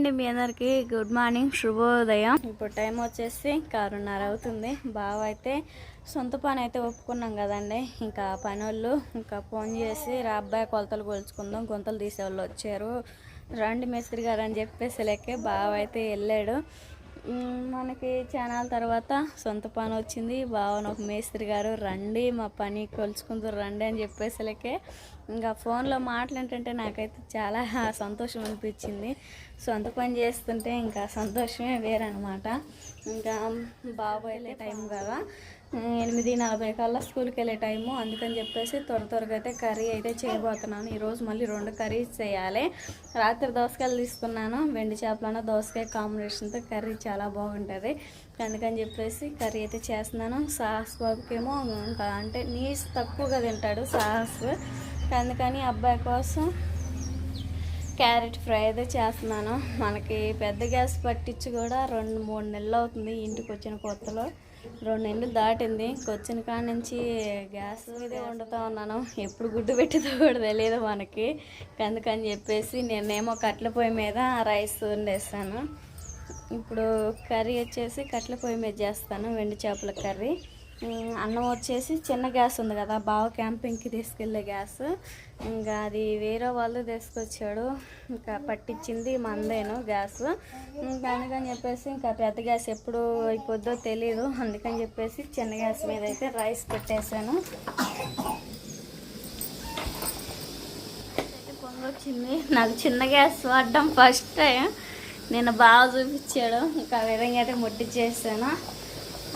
అండి మీ అందరికి good morning శుభోదయం. ఇప్పుడు టైం వచ్చేసి ఆరున్నర అవుతుంది. బావ అయితే సొంత పని అయితే ఒప్పుకున్నాం కదండి. ఇంకా పని వాళ్ళు ఇంకా ఫోన్ చేసి రా అబ్బాయి కొలతలు కొలుచుకుందాం గుంతలు తీసేవాళ్ళు వచ్చారు. రండి మేస్త్రి గారు అని చెప్పేసి లెక్కే బావ అయితే వెళ్ళాడు. మనకి ఛానల్ తర్వాత సొంత పని వచ్చింది. బావన ఒక మేస్త్రి గారు రండి మా పని కొలుచుకుందరు రండి అని చెప్పేసలకే ఇంకా ఫోన్లో మాట్లాడుతుంటే నాకైతే చాలా సంతోషం అనిపించింది. సొంత పని చేస్తుంటే ఇంకా సంతోషమే వేరనమాట ఇంకా బాబు వెళ్ళే టైం కదా. ఎనిమిది నలభై కల్లా స్కూల్కి వెళ్ళే టైము. అందుకని చెప్పేసి త్వర త్వరగా అయితే కర్రీ అయితే చేయబోతున్నాను. ఈరోజు మళ్ళీ రెండు కర్రీస్ చేయాలి. రాత్రి దోసకాయలు తీసుకున్నాను. వెండి చేపలన్న దోసకాయ కాంబినేషన్తో కర్రీ చాలా బాగుంటుంది. అందుకని చెప్పేసి కర్రీ అయితే చేస్తున్నాను. సాహస్ బాబుకేమో ఇంకా అంటే నీస్ తక్కువగా తింటాడు సాహస్ అందుకని అబ్బాయి కోసం క్యారెట్ ఫ్రై అయితే చేస్తున్నాను. మనకి పెద్ద గ్యాస్ పట్టించి కూడా రెండు మూడు నెలలు అవుతుంది ఇంటికి వచ్చిన కొత్తలో. రెండు నెలలు దాటింది. వచ్చిన కాడ నుంచి గ్యాస్ మీదే వండుతూ ఉన్నాను. ఎప్పుడు గుడ్డు పెట్టేదో కూడా తెలియదు మనకి. అందుకని చెప్పేసి నేనేమో కట్ల పొయ్యి మీద రైస్ వండేస్తాను. ఇప్పుడు కర్రీ వచ్చేసి కట్ల పొయ్యి మీద చేస్తాను వెండి చేపల కర్రీ. అన్నం వచ్చేసి చిన్న గ్యాస్ ఉంది కదా బావ క్యాంపింగ్కి తీసుకెళ్ళే గ్యాస్. ఇంకా అది వేరే వాళ్ళు తీసుకొచ్చాడు. ఇంకా పట్టించింది మందేను గ్యాస్. ఇంకా అందుకని చెప్పేసి ఇంకా పెద్ద గ్యాస్ ఎప్పుడు అయిపోద్దో తెలీదు. అందుకని చెప్పేసి చిన్న గ్యాస్ మీద అయితే రైస్ పెట్టేశాను. అయితే పొంగొచ్చింది. నాకు చిన్న గ్యాస్ వాడడం ఫస్ట్ టైం. నేను బాగా చూపించాడు. ఇంకా విధంగా అయితే ముట్టించేసాను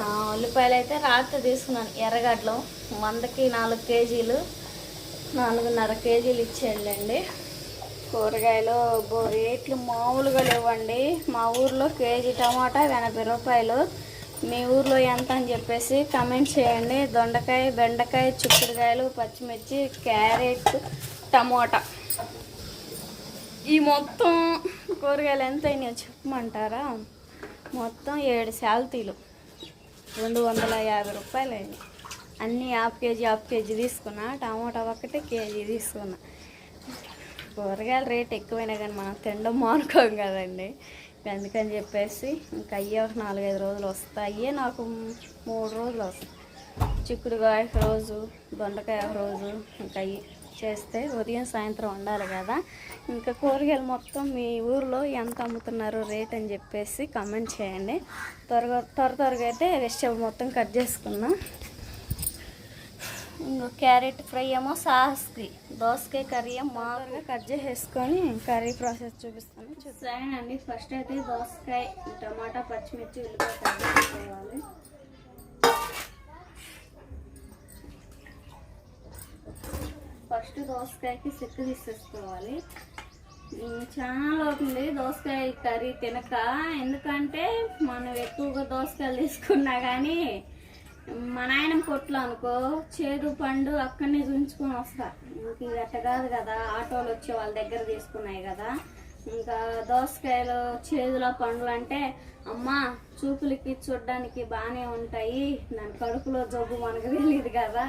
ఉల్లిపాయలు అయితే రాత్రి తీసుకున్నాను ఎర్రగడ్డలు వందకి నాలుగు కేజీలు నాలుగున్నర కేజీలు ఇచ్చేయండి. కూరగాయలు బో రేట్లు మామూలుగా లేవండి. మా ఊర్లో కేజీ టమాటా ఎనభై రూపాయలు. మీ ఊర్లో ఎంత అని చెప్పేసి కమెంట్ చేయండి. దొండకాయ బెండకాయ చిక్కుడుకాయలు పచ్చిమిర్చి క్యారెట్ టమోటా. ఈ మొత్తం కూరగాయలు ఎంత అయినాయో చెప్పమంటారా? మొత్తం ఏడు శాలతీలు. రెండు వందల యాభై రూపాయలు అయింది అన్నీ హాఫ్ కేజీ హాఫ్ కేజీ తీసుకున్నా టమాటా ఒకటి కేజీ తీసుకున్నా. కూరగాయల రేట్ ఎక్కువైనా కానీ మనం తినడం మానుకోం కదండి. అందుకని చెప్పేసి ఇంకా అయ్యే ఒక నాలుగైదు రోజులు వస్తాయి. అయ్యే నాకు మూడు రోజులు వస్తాయి. చిక్కుడుకాయ ఒక రోజు దొండకాయ ఒక రోజు ఇంకా చేస్తే ఉదయం సాయంత్రం ఉండాలి కదా. ఇంకా కూరగాయలు మొత్తం మీ ఊర్లో ఎంత అమ్ముతున్నారు రేట్ అని చెప్పేసి కమెంట్ చేయండి. త్వరగా త్వర త్వరగా అయితే వెజిటబుల్ మొత్తం కట్ చేసుకున్నాం. ఇంకో క్యారెట్ ఫ్రై ఏమో సాహస్కి దోసకాయ కర్రీ ఏమో మామూలుగా కట్ చేసేసుకొని కర్రీ ప్రాసెస్ చూపిస్తాను చూసానండి ఫస్ట్ అయితే దోసకాయ టమాటా పచ్చిమిర్చి ఉల్లిపాయ కట్ చేసుకోవాలి. ఫస్ట్ దోసకాయకి చెక్కు తీసేసుకోవాలి చాలా అవుతుంది దోసకాయ కర్రీ తినక. ఎందుకంటే మనం ఎక్కువగా దోసకాయలు తీసుకున్నా కానీ మా నాయనం కొట్లు అనుకో చేదు పండు అక్కడనే ఉంచుకొని వస్తా. ఇంక అట్ట కాదు కదా ఆటోలు వచ్చే వాళ్ళ దగ్గర తీసుకున్నాయి కదా. ఇంకా దోసకాయలు చేదుల పండ్లు అంటే అమ్మ చూపులకి చూడడానికి బాగానే ఉంటాయి. దాని కడుపులో జబ్బు మనకు తెలియదు కదా.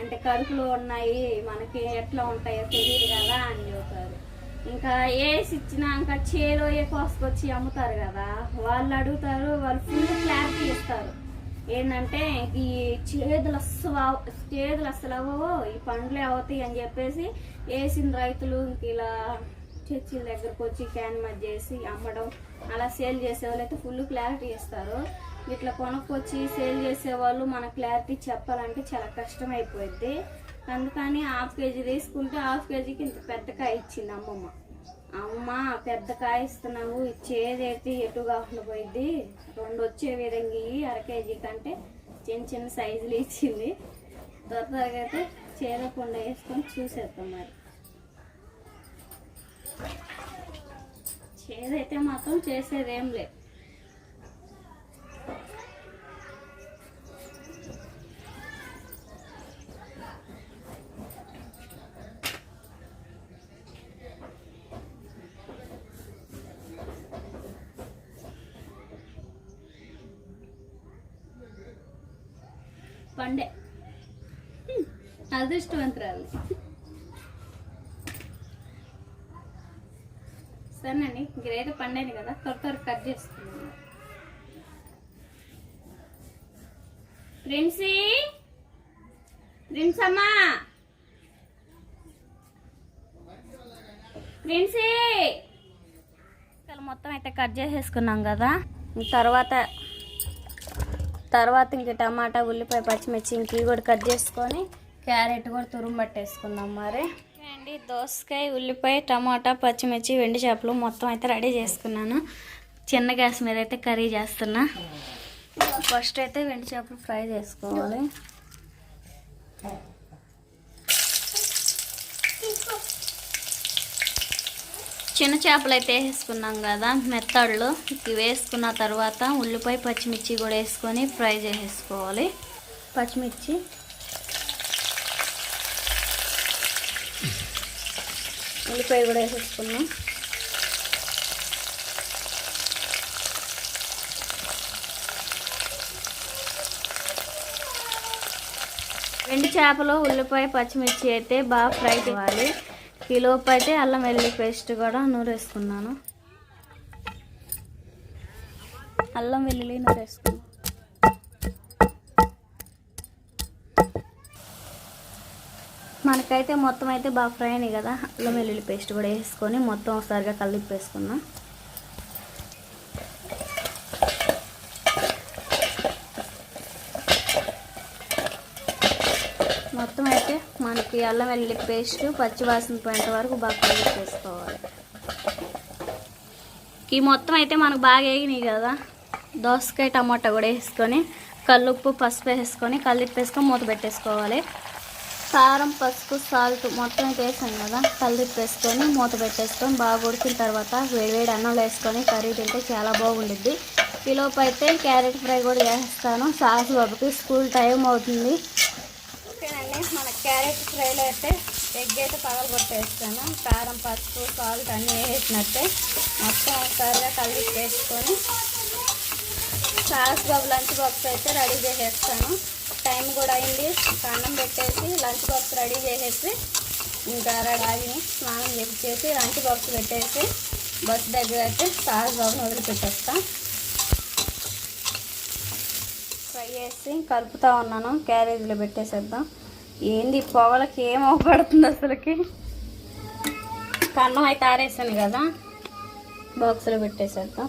అంటే కడుపులో ఉన్నాయి మనకి ఎట్లా ఉంటాయో తెలియదు కదా అని చెబుతారు ఇంకా వేసి ఇచ్చినాక చేలో ఏ కోసుకొచ్చి అమ్ముతారు కదా వాళ్ళు అడుగుతారు వాళ్ళు ఫుల్ క్లారిటీ ఇస్తారు. ఏంటంటే ఈ చేదులు అస్సలు చేదులు అస్సలు అవ్వవు ఈ పండ్లే అవుతాయి అని చెప్పేసి వేసిన రైతులు ఇంక ఇలా చర్చిల దగ్గరకు వచ్చి క్యాన్ మధ్య చేసి అమ్మడం అలా సేల్ చేసేవాళ్ళు అయితే ఫుల్ క్లారిటీ ఇస్తారు. ఇట్లా కొనుక్కొచ్చి సేల్ చేసేవాళ్ళు మన క్లారిటీ చెప్పాలంటే చాలా కష్టం అయిపోయింది అందుకని హాఫ్ కేజీ తీసుకుంటే హాఫ్ కేజీకి ఇంత పెద్ద కాయ ఇచ్చింది అమ్మమ్మ. అమ్మ పెద్ద కాయ ఇస్తున్నావు ఇచ్చేదేటి ఎటు కాకుండా పోయింది రెండు వచ్చే విధంగా అర కేజీ కంటే చిన్న చిన్న సైజులు ఇచ్చింది. త్వర త్వరగా అయితే చేదకుండా వేసుకొని చూసేస్తాం మరి. చేదైతే మాత్రం చేసేదేం లేదు పండే హ్మ్. అదృష్టవంతురాలు సరేనండి గ్రేడ్ పండేది కదా త్వర త్వర కట్ చేసుకున్నాను ప్రిన్సీ! ప్రిన్స్ అమ్మా! ప్రిన్సీ! మొత్తం అయితే కట్ చేసేసుకున్నాం కదా. తర్వాత తర్వాత ఇంక టమాటా ఉల్లిపాయ పచ్చిమిర్చి ఇంక కూడా కట్ చేసుకొని క్యారెట్ కూడా తురుము పట్టేసుకుందాం మరి. అండి దోసకాయ ఉల్లిపాయ టమాటా పచ్చిమిర్చి వెండి చేపలు మొత్తం అయితే రెడీ చేసుకున్నాను. చిన్న గ్యాస్ మీద అయితే కర్రీ చేస్తున్నా. ఫస్ట్ అయితే వెండి చేపలు ఫ్రై చేసుకోవాలి. చిన్న చేపలు అయితే వేసుకున్నాం కదా మెత్తళ్ళు. ఇవి వేసుకున్న తర్వాత ఉల్లిపాయ పచ్చిమిర్చి కూడా వేసుకొని ఫ్రై చేసేసుకోవాలి. పచ్చిమిర్చి ఉల్లిపాయ కూడా వేసేసుకున్నాం. రెండు చేపలు ఉల్లిపాయ పచ్చిమిర్చి అయితే బాగా ఫ్రై చేయాలి కిలోపు అయితే అల్లం వెల్లుల్లి పేస్ట్ కూడా నూరేసుకున్నాను. అల్లం వెల్లుల్లి నూరేసుకున్నాను. మనకైతే మొత్తం అయితే బాగా ఫ్రై అయినాయి కదా. అల్లం వెల్లుల్లి పేస్ట్ కూడా వేసుకొని మొత్తం ఒకసారిగా కలిపేసుకున్నాం మొత్తం అయితే మనకి అల్లం వెల్లుల్లి పేస్ట్ పచ్చివాసన పోయేంత వరకు బాగా కలిపి చేసుకోవాలి ఈ మొత్తం అయితే మనకు బాగా వేగినాయి కదా. దోసకాయ టమాటా కూడా వేసుకొని కల్లుప్పు పసుపు వేసుకొని కలిపి వేసుకొని మూత పెట్టేసుకోవాలి. కారం పసుపు సాల్ట్ మొత్తం అయితే వేసాం కదా కలిపి వేసుకొని మూత పెట్టేసుకొని బాగా ఉడికిన తర్వాత వేడివేడి అన్నంలో వేసుకొని కర్రీ తింటే చాలా బాగుండిద్ది. ఈలోపు అయితే క్యారెట్ ఫ్రై కూడా చేస్తాను. సాస్ బాబుకి స్కూల్ టైం అవుతుంది. ఓకేనండి మన క్యారెట్ ఫ్రైలో అయితే ఎగ్ అయితే పగల కొట్టేస్తాను కారం పసుపు సాల్ట్ అన్నీ వేసినట్టే మొత్తం ఒకసారిగా కలిపి వేసుకొని సాస్ బాబు లంచ్ బాక్స్ అయితే రెడీ చేసేస్తాను. టైం కూడా అయింది. అన్నం పెట్టేసి లంచ్ బాక్స్ రెడీ చేసేసి ఇంకా రాగిని స్నానం చేసి లంచ్ బాక్స్ పెట్టేసి బస్ దగ్గర అయితే సాస్ బాబుని వదిలిపెట్టేస్తాం. ఫ్రై చేసి కలుపుతా ఉన్నాను. క్యారేజీలో పెట్టేసేద్దాం. ఏంది పొగలకి ఏం అవపడుతుంది అసలుకి? కన్నం అయితే ఆరేసాను కదా. బాక్స్లో పెట్టేసేద్దాం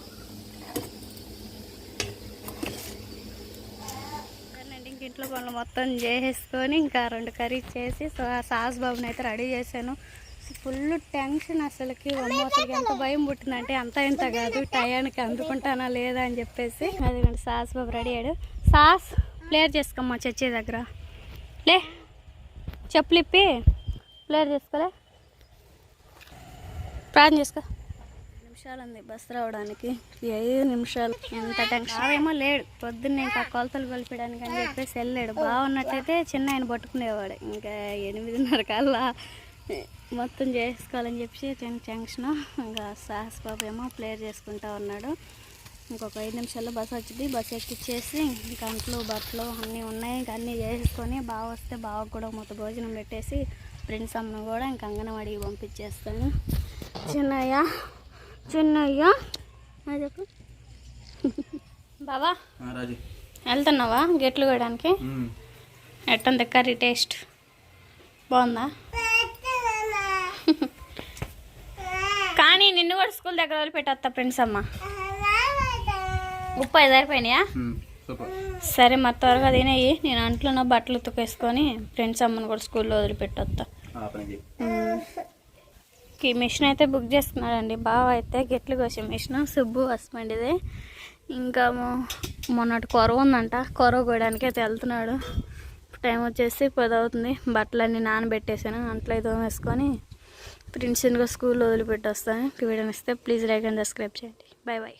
సరేనండి ఇంక ఇంట్లో పనులు మొత్తం చేసేసుకొని ఇంకా రెండు కర్రీ చేసి సాస్ బాబుని అయితే రెడీ చేశాను. ఫుల్ టెన్షన్ అసలుకి. అమ్మ అసలుకి ఎంత భయం పుట్టిందంటే అంత ఇంత కాదు. టయానికి అందుకుంటానా లేదా అని చెప్పేసి అదిగోండి సాస్ బాబు రెడీ అయ్యాడు. సాస్ ప్లేయర్ చేసుకోమ్మా చచ్చే దగ్గర. లే చెప్పులు ఇప్పి ప్లేయర్ చేసుకోలే. ప్రార్థన చేసుకో. నిమిషాలు ఉంది బస్సు రావడానికి. ఐదు నిమిషాలు? ఎంత టెన్షన్ ఏమో లేడు. పొద్దున్న ఇంకా కొలతలు కొలిపడానికి అని చెప్పేసి వెళ్ళాడు. బాగున్నట్టయితే చిన్న ఆయన పట్టుకునేవాడు. ఇంకా ఎనిమిదిన్నర కల్లా మొత్తం చేసుకోవాలని చెప్పి టెన్షన్ ఇంకా సాహస్ బాబు ఏమో ప్లేయర్ చేసుకుంటా ఉన్నాడు. ఇంకొక ఐదు నిమిషాల్లో బస్సు వచ్చింది బస్సు ఎక్కిచ్చేసి గంటలు బట్టలు అన్నీ ఉన్నాయి. ఇంకా అన్నీ చేసుకొని బాగా వస్తే బాగా కూడా మొత్తం భోజనం పెట్టేసి ఫ్రెండ్స్ అమ్మను కూడా ఇంకా అంగన్వాడికి పంపించేస్తాను. చిన్నయ్య చిన్నయ్య? రాజు. వెళ్తున్నావా గెట్లు కోయడానికి ఎట్టుంది కర్రీ టేస్ట్? బాగుందా? కానీ నిన్ను కూడా స్కూల్ దగ్గర వదిలిపెట్టేస్తా ఫ్రెండ్స్ అమ్మ. ఉప్పు ఐదు సరిపోయినాయా? సూపర్. సరే మరి త్వరగా తినేయి. నేను అంట్లో బట్టలు ఉతుకేసుకొని ఫ్రెండ్స్ అమ్మని కూడా స్కూల్లో వదిలిపెట్టొస్తా. కి ఈ మిషన్ అయితే బుక్ చేసుకున్నాడండి బావ అయితే గెట్లు కోసే మిషన్ సుబ్బు హస్బెండ్ ఇదే ఇంకా మొన్నటి కొరవ ఉందంట కొరవ కోయడానికి అయితే వెళ్తున్నాడు. టైం వచ్చేసి పది అవుతుంది. బట్టలన్నీ నానబెట్టేసాను అంట్లో ఏదో వేసుకొని ప్రిన్సిన్గా స్కూల్లో వదిలిపెట్టి వస్తాను వీడియో ఇస్తే ప్లీజ్ లైక్ అండ్ సబ్స్క్రైబ్ చేయండి. Bye bye